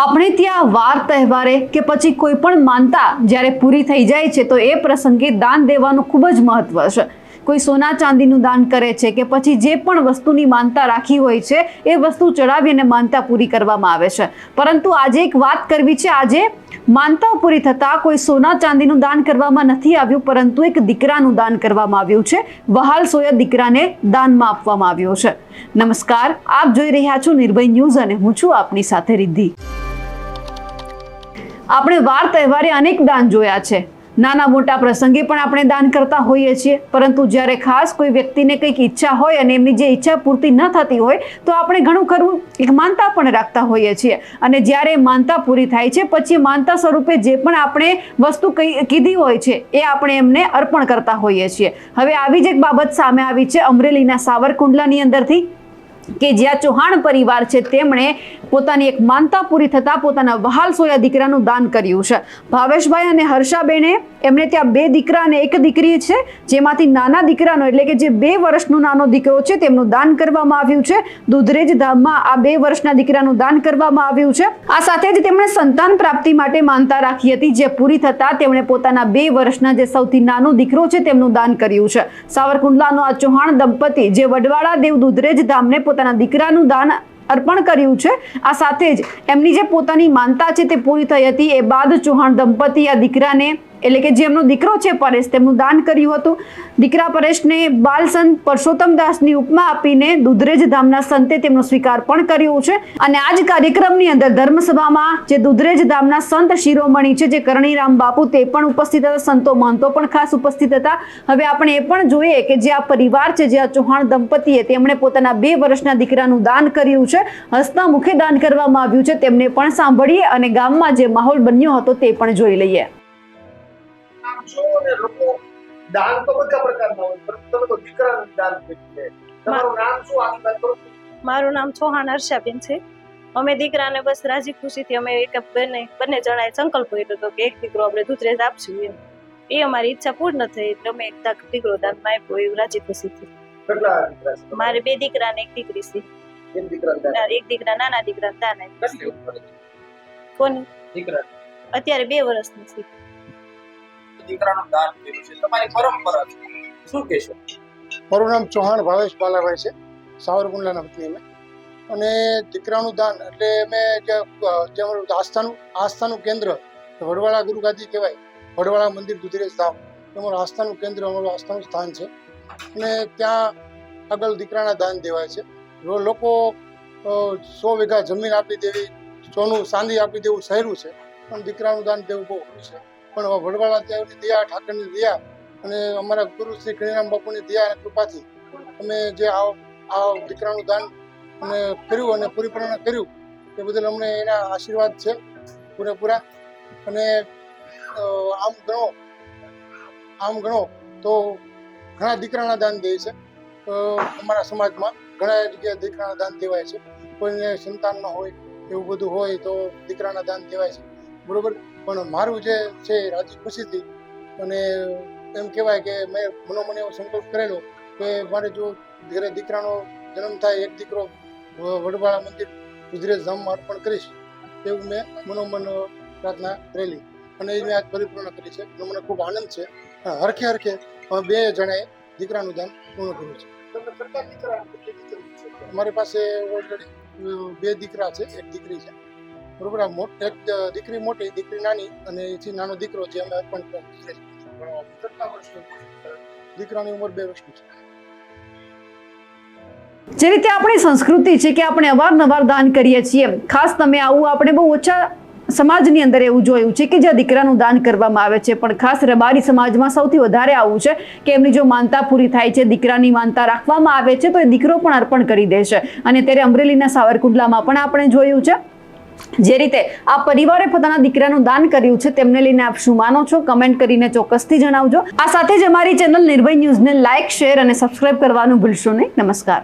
આપણે ત્યાં વાર તહેવારે કે પછી કોઈ પણ માનતા જ્યારે પૂરી થઈ જાય છે, તો એ પ્રસંગે દાન દેવાનું ખૂબ જ મહત્વ છે. કોઈ સોના ચાંદીનું દાન કરે છે કે પછી જે પણ વસ્તુની માનતા રાખી હોય છે, એ વસ્તુ ચડાવી અને માનતા પૂરી કરવામાં આવે છે. પરંતુ આજે એક વાત કરવી છે, આજે માનતા પૂરી થતાં કોઈ સોના ચાંદીનું દાન કરવામાં નથી આવ્યું, પરંતુ એક દીકરાનું દાન કરવામાં આવ્યું છે. વહાલ સોયા દીકરાને દાનમાં આપવામાં આવ્યો છે. નમસ્કાર, આપ જોઈ રહ્યા છો નિર્ભય ન્યૂઝ અને હું છું આપની સાથે રિદ્ધિ. આપણે વાર તહેવારે અનેક દાન જોયા છે. નાના મોટા પ્રસંગે પણ આપણે દાન કરતા હોઈએ છીએ. પરંતુ જ્યારે ખાસ કોઈ વ્યક્તિને કંઈક ઈચ્છા હોય અને એમની જે ઈચ્છા પૂર્તિ ન થતી હોય, તો આપણે ઘણું ખરું એક માનતા પણ રાખતા હોઈએ છીએ. અને જ્યારે માનતા પૂરી થાય છે, પછી માનતા સ્વરૂપે જે પણ આપણે વસ્તુ કહી કીધી હોય છે, એ આપણે એમને અર્પણ કરતા હોઈએ છીએ. હવે આવી જ એક બાબત સામે આવી છે અમરેલીના સાવરકુંડલાની અંદરથી. કે જ્યાં ચૌહાણ પરિવાર છે, તેમણે પોતાની એક માનતા પૂરી થતાં પોતાના વહાલ સોયા દીકરાનું દાન કર્યું છે. ભાવેશભાઈ અને હર્ષાબેને એમણે ત્યાં બે દીકરા અને એક દીકરી છે, જેમાંથી નાના દીકરાનો એટલે કે જે બે વર્ષનો નાનો દીકરો છે, તેમનું દાન કરવામાં આવ્યું છે. દુધરેજ ધામમાં આ બે વર્ષના દીકરાનું દાન કરવામાં આવ્યું છે. આ સાથે જ તેમણે સંતાન પ્રાપ્તિ માટે માનતા રાખી હતી, જે પૂરી થતાં તેમણે પોતાના બે વર્ષના જે સૌથી નાનો દીકરો છે, તેમનું દાન કર્યું છે. સાવરકુંડલાનો આ ચૌહાણ દંપતી, જે વડવાળા દેવ દુધરેજ ધામને પોતાના દીકરાનું દાન અર્પણ કર્યું છે. આ સાથે જ એમની જે પોતાની માનતા છે તે પૂરી થઈ હતી. એ બાદ ચૌહાણ દંપતી આ દીકરાને એટલે કે જે એમનો દીકરો છે પરેશ, તેમનું દાન કર્યું હતું. દીકરા પરેશને બાલ સંત પરસોત્તમ દાસની ઉપમા આપીને દુધરેજ ધામના સંતે તેમનો સ્વીકાર પણ કર્યો છે. અને આ જ કાર્યક્રમની અંદર ધર્મસભામાં જે દુધરેજ ધામના સંત શિરોમણી છે, જે કરણીરામ બાપુ, તે પણ ઉપસ્થિત હતા. સંતો મહંતો પણ ખાસ ઉપસ્થિત હતા. હવે આપણે એ પણ જોઈએ કે જે આ પરિવાર છે, જે આ ચૌહાણ દંપતીએ તેમણે પોતાના બે વર્ષના દીકરાનું દાન કર્યું છે હસતા મુખે દાન કરવામાં આવ્યું છે, તેમને પણ સાંભળીએ અને ગામમાં જે માહોલ બન્યો હતો તે પણ જોઈ લઈએ. છો અને લોકો દાન તો બધા પ્રકારના હોય પરંતુ તમે તો દીકરાનું દાન કર્યું છે તમારું નામ શું આખી વાત કરો? મારું નામ ચૌહાણ હર્ષાબેન છે. અમે દીકરાને બસ રાજી ખુશીથી અમે એક બંને બંને જણાએ સંકલ્પ કર્યો હતો કે એક દીકરો આપણે દૂધરેજ આપશું એમ. એ અમારી ઈચ્છા પૂર્ણ થઈ એટલે અમે એક દાક- દીકરો દાનમાં આપ્યો એવું રાજી ખુશીથી? મારે બે દીકરા ને એક દીકરી છે. એક દીકરા નાના દીકરા દાન આપ્યું કોની? દીકરા અત્યારે બે વર્ષની છે. દીકરાનું દાન કર્યું છે. તમારી પરંપરા છે. શું કહેશો? મારું નામ ચૌહાણ ભાવેશ બાલાભાઈ છે. સાવરકુંડલાના વતની અમે. અને દીકરાનું દાન એટલે મેં જે જે આસ્થાનું આસ્થાનું કેન્દ્ર, વડવાળા ગુરુગાદી કહેવાય, વડવાળા મંદિર દુધરેજ ધામ અમારું આસ્થાનું કેન્દ્ર અમારું આસ્થાનું સ્થાન છે. અને ત્યાં આગળ દીકરાના દાન દેવાય છે. લોકો સો વીઘા જમીન આપી દેવી, સોનું, ચાંદી આપી દેવું સહેલું છે, પણ દીકરાનું દાન દેવું બહુ છે. પણ વડવાળા દેવની દયા ઠાકરની દયા અને અમારા ગુરુ શ્રી ગણિરામ બાપુની દયા અને કૃપાથી અમે જે આ આ દીકરાનું દાન અમે કર્યું અને પરિપૂર્ણ કર્યું, એ બદલ અમને એના આશીર્વાદ છે પૂરેપૂરા. અને આમ ગણો આમ ગણો તો ઘણા દીકરાના દાન દે છે. અમારા સમાજમાં ઘણા જગ્યાએ દીકરાના દાન દેવાય છે. કોઈને સંતાન ન હોય, એવું બધું હોય તો દીકરાના દાન દેવાય છે. બરોબર? પણ મારું જે છે રાજી ખુશીથી અને એમ કહેવાય કે મેં મનોમન એવો સંકલ્પ કરેલો કે મારે જો ઘરે દીકરાનો જન્મ થાય એક દીકરો વડવાળા મંદિર ગુજરાત ધામમાં અર્પણ કરીશ એવું મેં મનોમન પ્રાર્થના કરેલી. અને એ મેં આજ પરિપૂર્ણ કરી છે. અને મને ખૂબ આનંદ છે. હરખે હરખે બે જણાએ દીકરાનું દાન પૂર્ણ કર્યું છે. અમારી પાસે ઓલરેડી બે દીકરા છે એક દીકરી છે. આ મોટ દીકરી મોટી, દીકરી નાની, અને એથી નાનો દીકરો જે અમે અર્પણ દીકરાની ઉંમર બે વર્ષની છે. જે રીતે આપણી સંસ્કૃતિ છે કે આપણે અવારનવાર દાન કરીએ છીએ, ખાસ તમે આવું આપણે બહુ ઓછા સમાજની અંદર એવું જોયું છે કે જ્યાં દીકરાનું દાન કરવામાં આવે છે, પણ ખાસ રબારી સમાજમાં સૌથી વધારે આવું છે કે એમની જો માનતા પૂરી થાય છે, દીકરાની માનતા રાખવામાં આવે છે, તો એ દીકરો પણ અર્પણ કરી દે છે. અને ત્યારે અમરેલીના સાવરકુંડલામાં પણ આપણે જોયું છે. જે રીતે આ પરિવારે પોતાના દીકરાનું દાન કર્યું છે, તેમને લઈને આપ શું માનો છો? કમેન્ટ કરીને ચોક્કસથી જણાવજો. આ સાથે જ અમારી ચેનલ નિર્ભય ન્યૂઝને લાઇક, શેર અને સબસ્ક્રાઇબ કરવાનું ભૂલશો નહીં. નમસ્કાર.